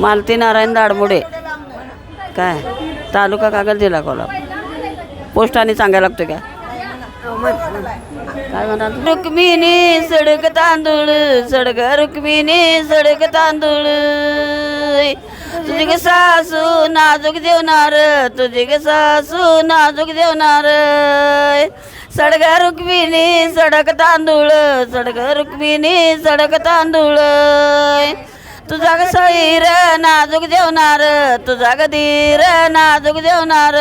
मालती नारायण दाडमुडे. काय? तालुका कागल जिल्हा कोल्हापूर. पोस्टाने सांगायला लागतो का? काय म्हणा रुक्मिणी सडक तांदूळ सडक रुक्मिणी सडक तांदूळ. तुझी ग सासू नाजूक देवणार तुझी ग सासू नाजूक देवणार सडक रुक्मिणी सडक तांदूळ सडक रुक्मिणी सडक तांदूळ. तुझा ग सैर नाजूक जेवणार तुझा ग धीर नाजूक जेवणार.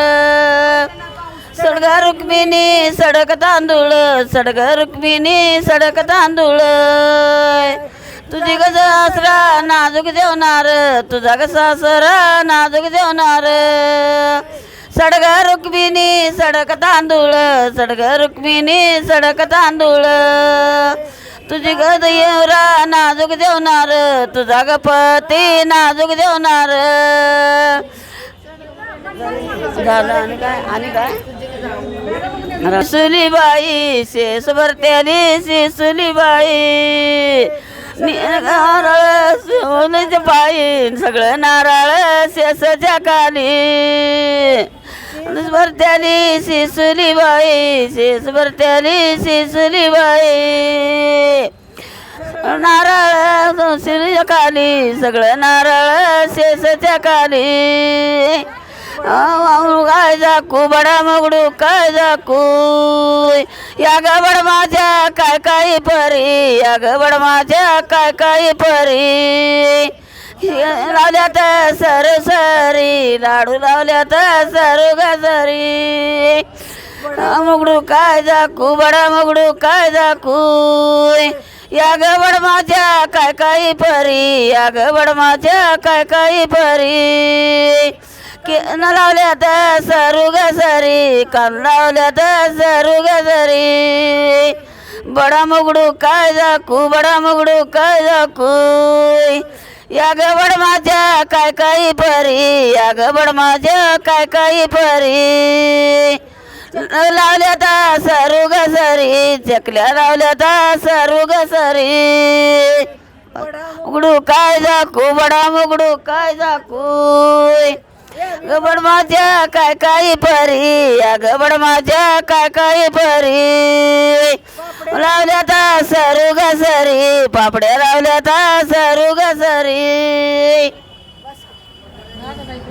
सडग रुक्मिणी सडक तांदूळ सडग रुक्मिणी सडक तांदूळ. तुझी ग सासरा नाजूक जेवणार तुझा ग सासरा नाजूक जेवणार. सडग रुक्मिणी सडक तांदूळ सडग रुक्मिणी सडक तांदूळ. तुझी ग देवरा नाजूक देवणार तुझा गपती नाजूक देवणार झालं आणि काय? आणि काय? रसुली बाई शेस भरतेली शिसुली बाई नारळ सोन्याच्या सगळं नारळ शेषच्या खाली भरत्याली शिसुली बाई शेस भरत्याली शिसुली बाई. नारळ शिरीच्या खाली सगळं नारळ शेसाच्या खाली. काय जाकू बडा मगडू काय जाकू या गबड माझ्या काय काय परी या गबड माझ्या काय काय परी. लावल्यात सर सरी लाडू लावल्यात सरू गजरी मुगडू काय जाकू बडा मुगडू काय जाकू? या गबड माझ्या काय काही परी या गबड माझ्या काय काही परी. न लावल्यात सरू गजरी कान लावल्यात सरू गजरी बडा मुगडू काय जाकू बडा मुगडू काय जाकू? या गबड माझ्या काय काय परी या गबड माझ्या काय काय परी लावल्या ता सरू घसरी चकल्या लावल्यात सरू घसरी उघडू काय जाकू बडा मुगडू काय जाकू गबड माझ्या काय काय परी या गबड माझ्या काय काय परी लावल्यात सरू घसरी पापड्या लावल्यात सरू घसरी